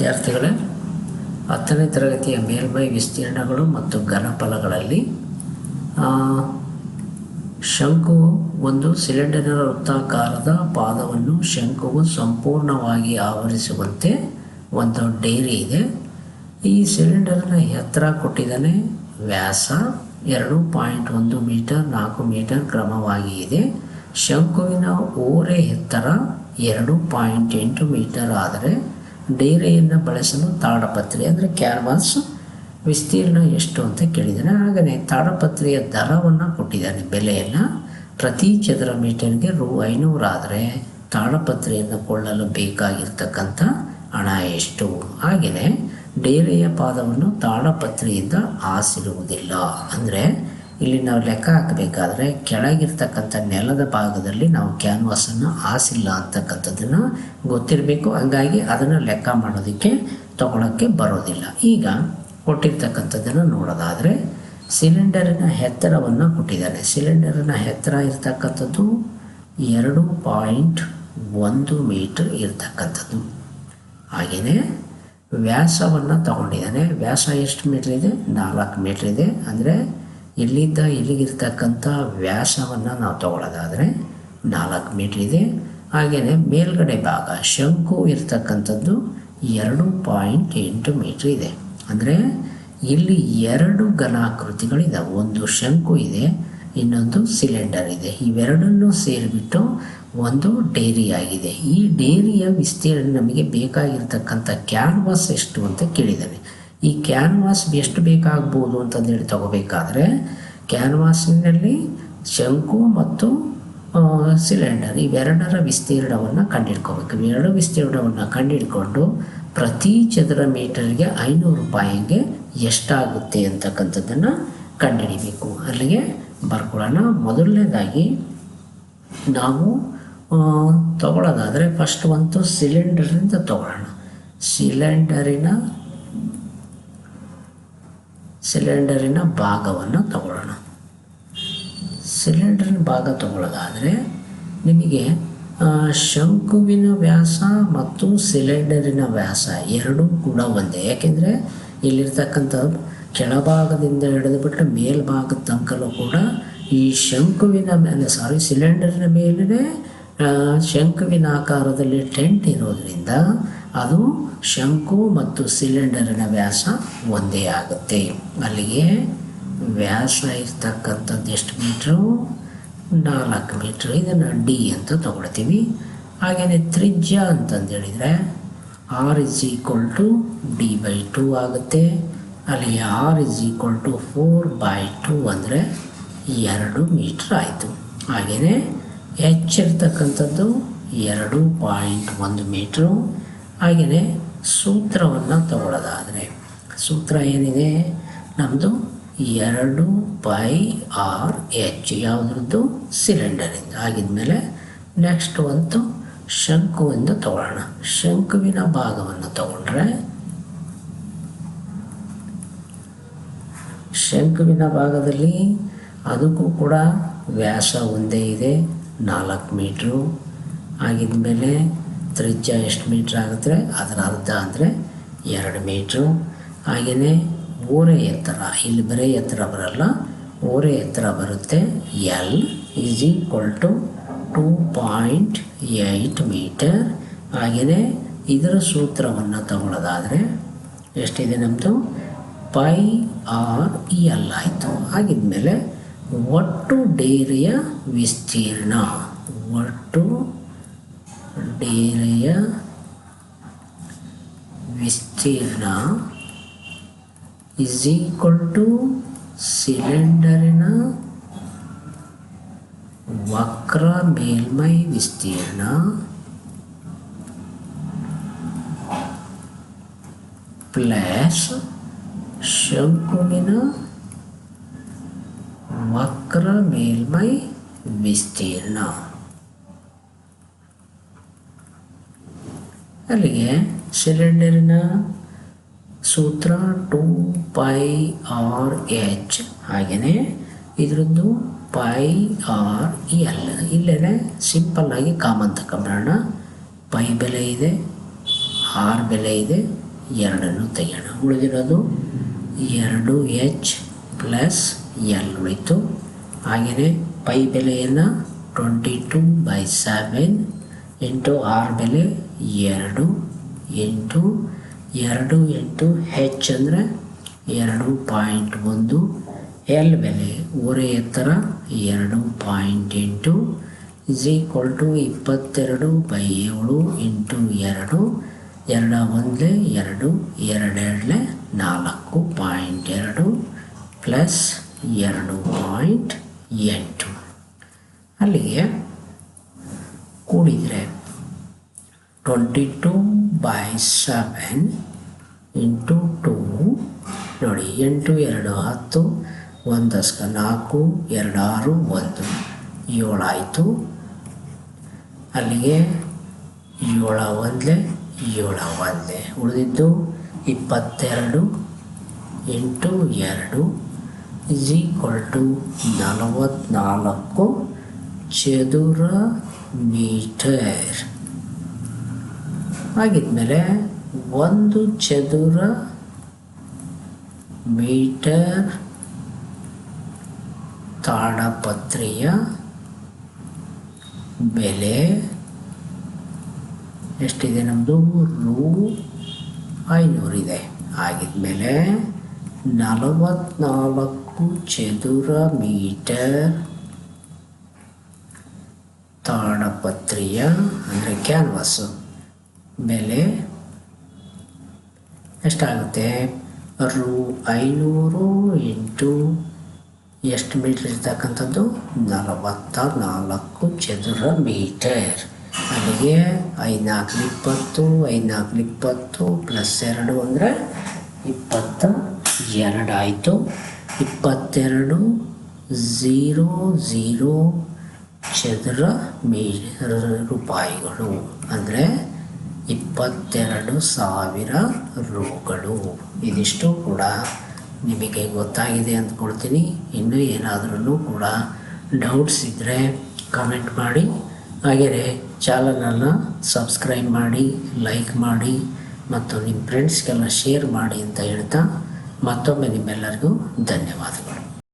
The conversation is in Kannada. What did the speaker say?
ವಿದ್ಯಾರ್ಥಿಗಳೇ, ಹತ್ತನೇ ತರಗತಿಯ ಮೇಲ್ಮೈ ವಿಸ್ತೀರ್ಣಗಳು ಮತ್ತು ಘನಫಲಗಳಲ್ಲಿ ಶಂಕು ಒಂದು ಸಿಲಿಂಡರ್ನ ವೃತ್ತಾಕಾರದ ಪಾದವನ್ನು ಶಂಕುವು ಸಂಪೂರ್ಣವಾಗಿ ಆವರಿಸುವಂತೆ ಒಂದು ಡೈರಿ ಇದೆ. ಈ ಸಿಲಿಂಡರ್ನ ಎತ್ತರ ಕೊಟ್ಟಿದ್ದಾನೆ ವ್ಯಾಸ ಎರಡು ಪಾಯಿಂಟ್ ಒಂದು ಮೀಟರ್ ನಾಲ್ಕು ಮೀಟರ್ ಕ್ರಮವಾಗಿ ಇದೆ. ಶಂಕುವಿನ ಓರೆ ಎತ್ತರ ಎರಡು ಪಾಯಿಂಟ್ ಎಂಟು ಮೀಟರ್ ಆದರೆ ಡೇರೆಯನ್ನು ಬಳಸಲು ತಾಡಪತ್ರೆ ಅಂದರೆ ಕ್ಯಾನ್ವಾಸ್, ವಿಸ್ತೀರ್ಣ ಎಷ್ಟು ಅಂತ ಕೇಳಿದ್ದಾನೆ. ಹಾಗೆಯೇ ತಾಡಪತ್ರೆಯ ದರವನ್ನು ಕೊಟ್ಟಿದ್ದಾನೆ, ಬೆಲೆಯನ್ನು. ಪ್ರತಿ ಚದರ ಮೀಟರ್ಗೆ ರು ಐನೂರಾದರೆ ತಾಡಪತ್ರೆಯನ್ನು ಕೊಳ್ಳಲು ಬೇಕಾಗಿರ್ತಕ್ಕಂಥ ಹಣ ಎಷ್ಟು? ಹಾಗೆಯೇ ಡೇರೆಯ ಪಾದವನ್ನು ತಾಡಪತ್ರೆಯಿಂದ ಆಸಿರುವುದಿಲ್ಲ ಅಂದರೆ ಇಲ್ಲಿ ನಾವು ಲೆಕ್ಕ ಹಾಕಬೇಕಾದ್ರೆ ಕೆಳಗಿರ್ತಕ್ಕಂಥ ನೆಲದ ಭಾಗದಲ್ಲಿ ನಾವು ಕ್ಯಾನ್ವಾಸನ್ನು ಆಸಿಲ್ಲ ಅಂತಕ್ಕಂಥದ್ದನ್ನು ಗೊತ್ತಿರಬೇಕು. ಹಂಗಾಗಿ ಅದನ್ನು ಲೆಕ್ಕ ಮಾಡೋದಕ್ಕೆ ತಗೊಳಕ್ಕೆ ಬರೋದಿಲ್ಲ. ಈಗ ಕೊಟ್ಟಿರ್ತಕ್ಕಂಥದ್ದನ್ನು ನೋಡೋದಾದರೆ ಸಿಲಿಂಡರಿನ ಎತ್ತರವನ್ನು ಕೊಟ್ಟಿದ್ದಾರೆ ಸಿಲಿಂಡರಿನ ಎತ್ತರ ಇರ್ತಕ್ಕಂಥದ್ದು ಎರಡು ಪಾಯಿಂಟ್ ಒಂದು ಮೀಟರ್ ಇರ್ತಕ್ಕಂಥದ್ದು. ಹಾಗೆಯೇ ವ್ಯಾಸವನ್ನು ತಗೊಂಡಿದ್ದಾನೆ. ವ್ಯಾಸ ಎಷ್ಟು ಮೀಟ್ರ್ ಇದೆ? ನಾಲ್ಕು ಮೀಟ್ರ್ ಇದೆ. ಅಂದರೆ ಇಲ್ಲಿಂದ ಇಲ್ಲಿಗಿರ್ತಕ್ಕಂಥ ವ್ಯಾಸವನ್ನು ನಾವು ತಗೊಳ್ಳೋದಾದರೆ ನಾಲ್ಕು ಮೀಟ್ರ್ ಇದೆ. ಹಾಗೆಯೇ ಮೇಲ್ಗಡೆ ಭಾಗ ಶಂಕು ಇರ್ತಕ್ಕಂಥದ್ದು ಎರಡು ಪಾಯಿಂಟ್ ಎಂಟು ಮೀಟ್ರ್ ಇದೆ. ಅಂದರೆ ಇಲ್ಲಿ ಎರಡು ಘನಾಕೃತಿಗಳಿದ್ದಾವೆ ಒಂದು ಶಂಕು ಇದೆ, ಇನ್ನೊಂದು ಸಿಲಿಂಡರ್ ಇದೆ. ಇವೆರಡನ್ನೂ ಸೇರಿಬಿಟ್ಟು ಒಂದು ಡೇರಿ ಆಗಿದೆ. ಈ ಡೇರಿಯ ವಿಸ್ತೀರ್ಣ ನಮಗೆ ಬೇಕಾಗಿರ್ತಕ್ಕಂಥ ಕ್ಯಾನ್ವಾಸ್ ಎಷ್ಟು ಅಂತ ಕೇಳಿದ್ದಾನೆ ಈ ಕ್ಯಾನ್ವಾಸ್ ಎಷ್ಟು ಬೇಕಾಗ್ಬೋದು ಅಂತಂದೇಳಿ ತಗೋಬೇಕಾದ್ರೆ ಕ್ಯಾನ್ವಾಸಿನಲ್ಲಿ ಶಂಕು ಮತ್ತು ಸಿಲಿಂಡರ್ ಇವೆರಡರ ವಿಸ್ತೀರ್ಣವನ್ನು ಕಂಡುಹಿಡ್ಕೋಬೇಕು ಇವೆರಡು ವಿಸ್ತೀರ್ಣವನ್ನು ಕಂಡುಹಿಡ್ಕೊಂಡು ಪ್ರತಿ ಚದರ ಮೀಟರ್ಗೆ ಐನೂರು ರೂಪಾಯಿಗೆ ಎಷ್ಟಾಗುತ್ತೆ ಅಂತಕ್ಕಂಥದ್ದನ್ನು ಕಂಡುಹಿಡಿಬೇಕು ಅಲ್ಲಿಗೆ ಬರ್ಕೊಳ್ಳೋಣ. ಮೊದಲನೇದಾಗಿ ನಾವು ತಗೊಳ್ಳೋದಾದರೆ ಫಸ್ಟ್ ಒಂದು ಸಿಲಿಂಡರಿಂದ ತಗೊಳ್ಳೋಣ. ಸಿಲಿಂಡರಿನ ಸಿಲಿಂಡರಿನ ಭಾಗವನ್ನು ತಗೊಳ್ಳೋಣ. ಸಿಲಿಂಡರಿನ ಭಾಗ ತಗೊಳ್ಳೋದಾದರೆ ನಿಮಗೆ ಶಂಕುವಿನ ವ್ಯಾಸ ಮತ್ತು ಸಿಲಿಂಡರಿನ ವ್ಯಾಸ ಎರಡೂ ಕೂಡ ಒಂದೇ. ಯಾಕೆಂದರೆ ಇಲ್ಲಿರ್ತಕ್ಕಂಥ ಕೆಳಭಾಗದಿಂದ ಹಿಡಿದುಬಿಟ್ಟು ಮೇಲ್ಭಾಗದ ತನಕಲ್ಲೂ ಕೂಡ ಈ ಶಂಕುವಿನ ಮೇಲೆ ಸಾರಿ ಸಿಲಿಂಡರಿನ ಮೇಲೆ ಶಂಕುವಿನ ಆಕಾರದಲ್ಲಿ ಟೆಂಟ್ ಇರೋದ್ರಿಂದ ಅದು ಶಂಕು ಮತ್ತು ಸಿಲಿಂಡರಿನ ವ್ಯಾಸ ಒಂದೇ ಆಗುತ್ತೆ. ಅಲ್ಲಿಗೆ ವ್ಯಾಸ ಇರ್ತಕ್ಕಂಥದ್ದು ಎಷ್ಟು ಮೀಟ್ರು? ನಾಲ್ಕು ಮೀಟ್ರ್. ಇದನ್ನು ಡಿ ಅಂತ ತಗೊಳ್ತೀವಿ. ಹಾಗೆಯೇ ತ್ರಿಜ್ಯ ಅಂತಂದೇಳಿದರೆ R is equal to D by two ಆಗುತ್ತೆ. ಅಲ್ಲಿ R is equal to four by two ಅಂದರೆ ಎರಡು ಮೀಟ್ರ್ ಆಯಿತು. ಹಾಗೆಯೇ ಹೆಚ್ಚಿರ್ತಕ್ಕಂಥದ್ದು ಎರಡು ಪಾಯಿಂಟ್ ಒಂದು ಮೀಟ್ರು. ಹಾಗೆಯೇ ಸೂತ್ರವನ್ನು ತಗೊಳ್ಳೋದಾದರೆ ಸೂತ್ರ ಏನಿದೆ? ನಮ್ಮದು ಎರಡು ಬೈ ಆರ್ ಎಚ್ ಯಾವುದ್ರದ್ದು? ಸಿಲಿಂಡರಿಂದ. ಆಗಿದ್ಮೇಲೆ ನೆಕ್ಸ್ಟ್ ಒಂದು ಶಂಕುವಿಂದ ತಗೊಳ್ಳೋಣ. ಶಂಕುವಿನ ಭಾಗವನ್ನು ತಗೊಂಡ್ರೆ ಶಂಕುವಿನ ಭಾಗದಲ್ಲಿ ಅದಕ್ಕೂ ಕೂಡ ವ್ಯಾಸ ಒಂದೇ ಇದೆ. ನಾಲ್ಕು ಮೀಟ್ರು. ಆಗಿದ್ಮೇಲೆ ತ್ರಿಜ್ಯ ಎಷ್ಟು ಮೀಟ್ರ್ ಆಗುತ್ತೆ? ಅದರ ಅರ್ಧ ಅಂದರೆ ಎರಡು ಮೀಟ್ರು. ಹಾಗೆಯೇ ಓರೆ ಎತ್ತರ, ಇಲ್ಲಿ ಬರೀ ಎತ್ತರ ಬರಲ್ಲ, ಓರೆ ಎತ್ತರ ಬರುತ್ತೆ L is equal to two point eight meter ಹಾಗೆಯೇ ಇದರ ಸೂತ್ರವನ್ನು ತಗೊಳ್ಳೋದಾದರೆ ಎಷ್ಟಿದೆ ನಮ್ಮದು ಪೈ ಆರ್ ಇ ಎಲ್ ಆಯಿತು. ಆಗಿದ್ಮೇಲೆ ಒಟ್ಟು ಡೇರೆಯ ವಿಸ್ತೀರ್ಣ, ಒಟ್ಟು ಡೇರೆಯ ವಿಸ್ತೀರ್ಣ ಇಸ್ ಈಕ್ವಲ್ ಟು ಸಿಲಿಂಡರಿನ ವಕ್ರ ಮೇಲ್ಮೈ ವಿಸ್ತೀರ್ಣ. ಪ್ಲಸ್ ಶಂಕುವಿನ ವಕ್ರ ಮೇಲ್ಮೈ ವಿಸ್ತೀರ್ಣ. ಅಲ್ಲಿಗೆ ಸಿಲಿಂಡರಿನ ಸೂತ್ರ ಟು ಪೈ ಆರ್ ಎಚ್ ಹಾಗೆಯೇ ಇದರದ್ದು ಪೈ ಆರ್ ಎಲ್. ಇಲ್ಲೇ ಸಿಂಪಲ್ಲಾಗಿ ಕಾಮನ್ ತಗೊಂಬಿಡೋಣ ಪೈ ಬೆಲೆ ಇದೆ, ಆರ್ ಬೆಲೆ ಇದೆ, ಎರಡನ್ನು ತೆಗೆಯೋಣ. ಉಳಿದಿರೋದು ಎರಡು ಎಚ್ ಪ್ಲಸ್ ಎಲ್ ಉಳಿತು. ಹಾಗೆಯೇ ಪೈ ಬೆಲೆಯನ್ನು twenty two by seven into R ಬೆಲೆ ಎರಡು ಎಂಟು ಎರಡು ಎಂಟು ಹೆಚ್ ಅಂದರೆ ಎರಡು ಪಾಯಿಂಟ್ ಒಂದು, ಎಲ್ ಬೆಲೆ ಊರೆ ಎತ್ತರ ಎರಡು ಪಾಯಿಂಟ್ ಎಂಟು, ಇಸ್ ಈಕ್ವಲ್ ಟು ಇಪ್ಪತ್ತೆರಡು ಬೈ ಏಳು ಇಂಟು ಎರಡು, ಎರಡ ಒಂದಲೇ ಎರಡು, ಎರಡೆರಡಲೆ ನಾಲ್ಕು ಪಾಯಿಂಟ್ ಎರಡು ಪ್ಲಸ್ ಎರಡು ಪಾಯಿಂಟ್ ಎಂಟು. ಅಲ್ಲಿಗೆ ಕೂಡಿದರೆ twenty two by seven into two ನೋಡಿ ಎಂಟು, ಎರಡು, ಹತ್ತು, ಒಂದಸ್ಕ ನಾಲ್ಕು, ಎರಡು, ಆರು, ಒಂದು. ಏಳಾಯಿತು ಅಲ್ಲಿಗೆ ಏಳ ಒಂದಲೇ ಏಳ ಒಂದೇ ಉಳಿದಿದ್ದು ಇಪ್ಪತ್ತೆರಡು ಎಂಟು ಎರಡು ಈಕ್ವಲ್ ಟು ನಲವತ್ತ್ನಾಲ್ಕು ಚದುರ ಮೀಟರ್ ಆಗಿದ್ಮೇಲೆ ಒಂದು ಚದುರ ಮೀಟರ್ ತಾಡಪತ್ರೆಯ ಬೆಲೆ ಎಷ್ಟಿದೆ ನಮ್ಮದು ರೂ ಐನೂರಿದೆ ಆಗಿದ್ಮೇಲೆ ನಲವತ್ನಾಲ್ಕು ಚದುರ ಮೀಟರ್ ತಾಡಪತ್ರೆಯ ಅಂದರೆ ಕ್ಯಾನ್ವಾಸು ಬೆಲೆ ಎಷ್ಟಾಗುತ್ತೆ? ರು ಐನೂರು ಇಂಟು ಎಷ್ಟು ಮೀಟ್ರ್ ಇರ್ತಕ್ಕಂಥದ್ದು? ನಲವತ್ತ ನಾಲ್ಕು ಚದುರ ಮೀಟರ್ ಅಲ್ಲಿಗೆ ಐನಾಲ್ಕು ಇಪ್ಪತ್ತು ಐನಾಲ್ಕು ಇಪ್ಪತ್ತು ಪ್ಲಸ್ ಎರಡು ಅಂದರೆ ಇಪ್ಪತ್ತ ಎರಡು ಆಯಿತು. ಇಪ್ಪತ್ತೆರಡು ಝೀರೋ ಝೀರೋ ಚದುರ ಮೀಟರ್ ರೂಪಾಯಿಗಳು, ಅಂದರೆ ಇಪ್ಪತ್ತೆರಡು ಸಾವಿರ ರೂಗಳು. ಇದಿಷ್ಟು ಕೂಡ ನಿಮಗೆ ಗೊತ್ತಾಗಿದೆ ಅಂದ್ಕೊಳ್ತೀನಿ. ಇನ್ನೂ ಏನಾದ್ರೂ ಕೂಡ ಡೌಟ್ಸ್ ಇದ್ದರೆ ಕಮೆಂಟ್ ಮಾಡಿ. ಹಾಗೆಯೇ ಚಾನಲನ್ನು ಸಬ್ಸ್ಕ್ರೈಬ್ ಮಾಡಿ, ಲೈಕ್ ಮಾಡಿ, ಮತ್ತು ನಿಮ್ಮ ಫ್ರೆಂಡ್ಸ್ಗೆಲ್ಲ ಶೇರ್ ಮಾಡಿ ಅಂತ ಹೇಳ್ತಾ ಮತ್ತೊಮ್ಮೆ ನಿಮ್ಮೆಲ್ಲರಿಗೂ ಧನ್ಯವಾದಗಳು.